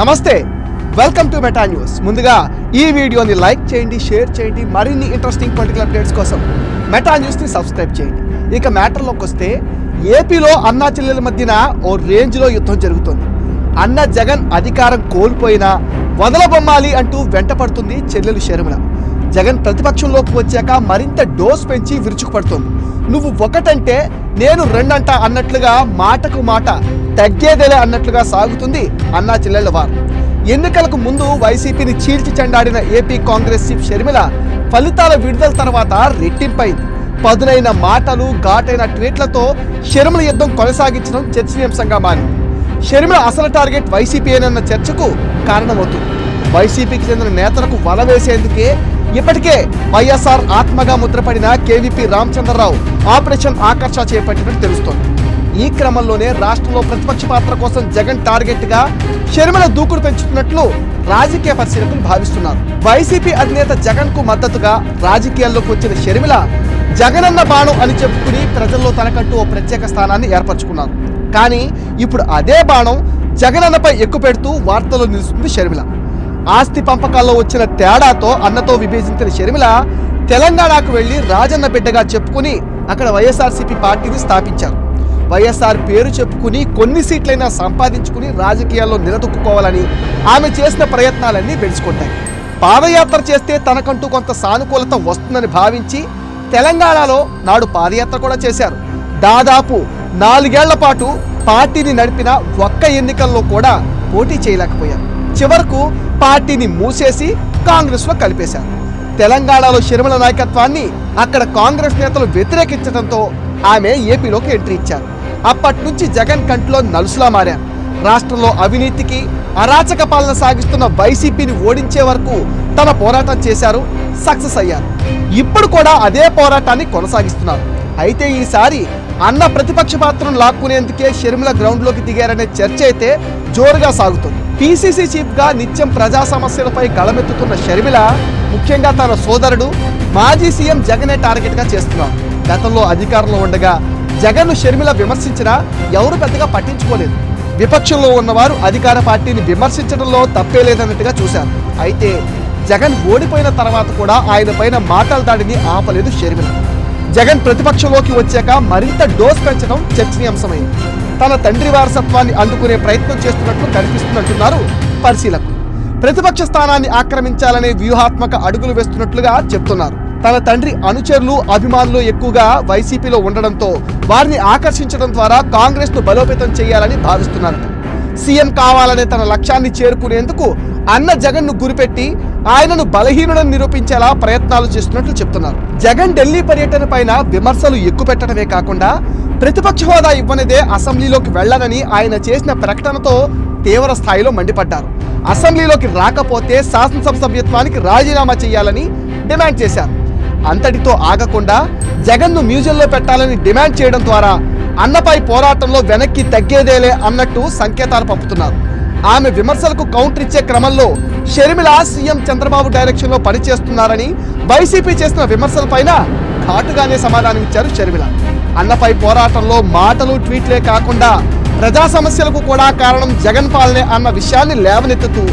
నమస్తే welcome to meta news ముందుగా ఈ వీడియోని లైక్ చేయండి షేర్ చేయండి మరిన్ని ఇంట్రెస్టింగ్ పొలిటికల్ అప్డేట్స్ కోసం మెటా న్యూస్ని సబ్స్క్రైబ్ చేయండి. ఇక మ్యాటర్లోకి వస్తే ఏపీలో అన్నా చెల్లెల మధ్యన ఓ రేంజ్లో యుద్ధం జరుగుతోంది. అన్న జగన్ అధికారం కోల్పోయినా వదలబొమ్మాలి అంటూ వెంటపడుతుంది చెల్లెలు షర్మిల జగన్ ప్రతిపక్షంలోకి వచ్చాక మరింత డోస్ పెంచి విరుచుకుపడుతోంది. నువ్వు ఒకటంటే నేను రెండంట అన్నట్లుగా మాటకు మాట తగ్గేదేలే అన్నట్లుగా సాగుతుంది అన్నా చెల్లెళ్ళ వారు ఎన్నికలకు ముందు వైసీపీని చీల్చి చెండాడిన ఏపీ కాంగ్రెస్ చీఫ్ షర్మిల ఫలితాల విడుదల తర్వాత రెట్టింపైంది. పదునైన మాటలు ఘాటైన ట్వీట్లతో షర్మిల యుద్ధం కొనసాగించడం చర్చనీయాంశంగా మారింది. షర్మిల అసలు టార్గెట్ వైసీపీనన్న చర్చకు కారణమవుతుంది. వైసీపీకి చెందిన నేతలకు వల వేసేందుకే ఇప్పటికే వైఎస్ఆర్ ఆత్మగా ముద్రపడిన కేవీపీ రామచంద్రరావు ఆపరేషన్ ఆకర్ష చేపట్టినట్టు తెలుస్తోంది. ఈ క్రమంలోనే రాష్ట్రంలో ప్రతిపక్ష పాత్ర కోసం జగన్ టార్గెట్గా షర్మిల దూకుడు పెంచుతున్నట్లు రాజకీయ పరిశీలకులు భావిస్తున్నారు. వైసీపీ అధినేత జగన్కు మద్దతుగా రాజకీయాల్లోకి వచ్చిన షర్మిల జగనన్న బాణం అని చెప్పుకుని ప్రజల్లో తనకంటూ ఓ ప్రత్యేక స్థానాన్ని ఏర్పరచుకున్నారు. కానీ ఇప్పుడు అదే బాణం జగనన్నపై ఎక్కుపెడుతూ వార్తల్లో నిలుస్తుంది షర్మిల. ఆస్తి పంపకాల్లో వచ్చిన తేడాతో అన్నతో విభజించిన షర్మిల తెలంగాణకు వెళ్ళి రాజన్న బిడ్డగా చెప్పుకుని అక్కడ వైఎస్ఆర్సీపీ పార్టీని స్థాపించారు. వైఎస్ఆర్ పేరు చెప్పుకుని కొన్ని సీట్లైనా సంపాదించుకుని రాజకీయాల్లో నిలదొక్కుకోవాలని ఆమె చేసిన ప్రయత్నాలన్నీ పెంచుకుంటాయి పాదయాత్ర చేస్తే తనకంటూ కొంత సానుకూలత వస్తుందని భావించి తెలంగాణలో నాడు పాదయాత్ర కూడా చేశారు. దాదాపు నాలుగేళ్ళ పాటు పార్టీని నడిపిన ఒక్క ఎన్నికల్లో కూడా పోటీ చేయలేకపోయారు. చివరకు పార్టీని మూసేసి కాంగ్రెస్లో కలిపేశారు. తెలంగాణలో షర్మిల నాయకత్వాన్ని అక్కడ కాంగ్రెస్ నేతలు వ్యతిరేకించడంతో ఆమె ఏపీలోకి ఎంట్రీ ఇచ్చారు. అప్పటి నుంచి జగన్ కంట్లో నలుసులా మారారు రాష్ట్రంలో అవినీతికి అరాచక పాలన సాగిస్తున్న వైసీపీని ఓడించే వరకు తన పోరాటం చేశారు సక్సెస్ అయ్యారు. ఇప్పుడు కూడా అదే పోరాటాన్ని కొనసాగిస్తున్నారు. అయితే ఈసారి అన్న ప్రతిపక్ష పాత్రను లాక్కునేందుకే షర్మిల గ్రౌండ్లోకి దిగారనే చర్చ అయితే జోరుగా సాగుతుంది. పీసీసీ చీఫ్గా నిత్యం ప్రజా సమస్యలపై గళమెత్తుతున్న షర్మిల ముఖ్యంగా తన సోదరుడు మాజీ సీఎం జగనే టార్గెట్గా చేస్తున్నారు. గతంలో అధికారంలో ఉండగా జగన్ను షర్మిల విమర్శించినా ఎవరు పెద్దగా పట్టించుకోలేదు. విపక్షంలో ఉన్నవారు అధికార పార్టీని విమర్శించడంలో తప్పే లేదన్నట్టుగా చూశారు. అయితే జగన్ ఓడిపోయిన తర్వాత కూడా ఆయన పైన మాటల దాడిని ఆపలేదు షర్మిల. జగన్ ప్రతిపక్షంలోకి వచ్చాక మరింత డోస్ పెంచడం చర్చనీయాంశమైంది. తన తండ్రి వారసత్వాన్ని అందుకునే ప్రయత్నం చేస్తున్నట్లు కనిపిస్తున్నట్టున్నారు పరిశీలకులు. ప్రతిపక్ష స్థానాన్ని ఆక్రమించాలనే వ్యూహాత్మక అడుగులు వేస్తున్నట్లుగా చెప్తున్నారు. తన తండ్రి అనుచరులు అభిమానులు ఎక్కువగా వైసీపీలో ఉండడంతో వారిని ఆకర్షించడం ద్వారా కాంగ్రెస్ను బలోపేతం చేయాలని భావిస్తున్నారట సీఎం కావాలనే తన లక్ష్యాన్ని చేరుకునేందుకు అన్న జగన్ను గురిపెట్టి ఆయనను బలహీనుడని నిరూపించేలా ప్రయత్నాలు చేస్తున్నట్లు చెప్తున్నారు. జగన్ ఢిల్లీ పర్యటన పైన విమర్శలు ఎక్కుపెట్టడమే కాకుండా ప్రతిపక్ష హోదా ఇవ్వనిదే అసెంబ్లీలోకి వెళ్ళనని ఆయన చేసిన ప్రకటనతో తీవ్ర స్థాయిలో మండిపడ్డారు. అసెంబ్లీలోకి రాకపోతే శాసనసభ సభ్యత్వానికి రాజీనామా చేయాలని డిమాండ్ చేశారు. అంతటితో ఆగకుండా జగన్ను మ్యూజియంలో పెట్టాలని డిమాండ్ చేయడం ద్వారా అన్నపై పోరాటంలో వెనక్కి తగ్గేదేలే అన్నట్టు సంకేతాలు పంపుతున్నారు. ఆమె విమర్శలకు కౌంటర్ ఇచ్చే క్రమంలో షర్మిల సీఎం చంద్రబాబు డైరెక్షన్లో పనిచేస్తున్నారని వైసీపీ చేసిన విమర్శలపైన ఘాటుగానే సమాధానం ఇచ్చారు షర్మిల. అన్నపై పోరాటంలో మాటలు ట్వీట్లే కాకుండా ప్రజా సమస్యలకు కూడా కారణం జగన్ పాలనే అన్న విషయాన్ని లేవనెత్తుతూ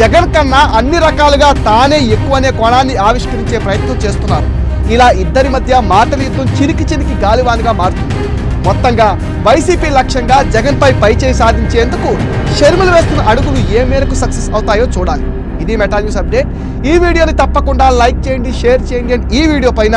జగన్ కన్నా అన్ని రకాలుగా తానే ఎక్కువనే కోణాన్ని ఆవిష్కరించే ప్రయత్నం చేస్తున్నారు. ఇలా ఇద్దరి మధ్య మాటల యుద్ధం చిరికి చిరికి గాలివానిగా మారుతుంది. మొత్తంగా వైసీపీ లక్ష్యంగా జగన్పై పైచేయి సాధించేందుకు షర్మిలు వేస్తున్న అడుగులు ఏ మేరకు సక్సెస్ అవుతాయో చూడాలి. ఇది మెటా న్యూస్ అప్డేట్. ఈ వీడియోని తప్పకుండా లైక్ చేయండి షేర్ చేయండి. అండ్ ఈ వీడియో పైన